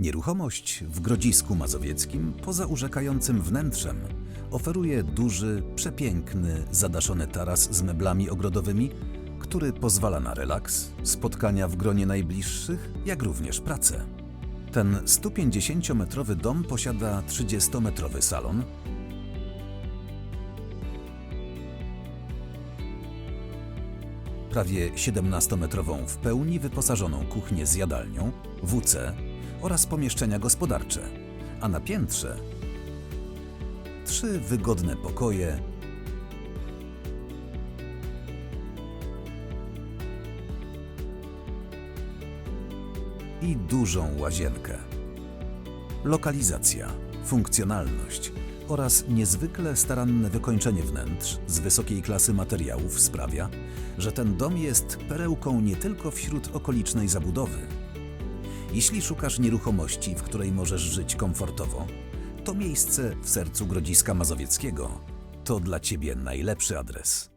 Nieruchomość w Grodzisku Mazowieckim, poza urzekającym wnętrzem, oferuje duży, przepiękny, zadaszony taras z meblami ogrodowymi, który pozwala na relaks, spotkania w gronie najbliższych, jak również pracę. Ten 150-metrowy dom posiada 30-metrowy salon, prawie 17-metrową w pełni wyposażoną kuchnię z jadalnią, WC oraz pomieszczenia gospodarcze, a na piętrze trzy wygodne pokoje, i dużą łazienkę. Lokalizacja, funkcjonalność oraz niezwykle staranne wykończenie wnętrz z wysokiej klasy materiałów sprawia, że ten dom jest perełką nie tylko wśród okolicznej zabudowy. Jeśli szukasz nieruchomości, w której możesz żyć komfortowo, to miejsce w sercu Grodziska Mazowieckiego to dla Ciebie najlepszy adres.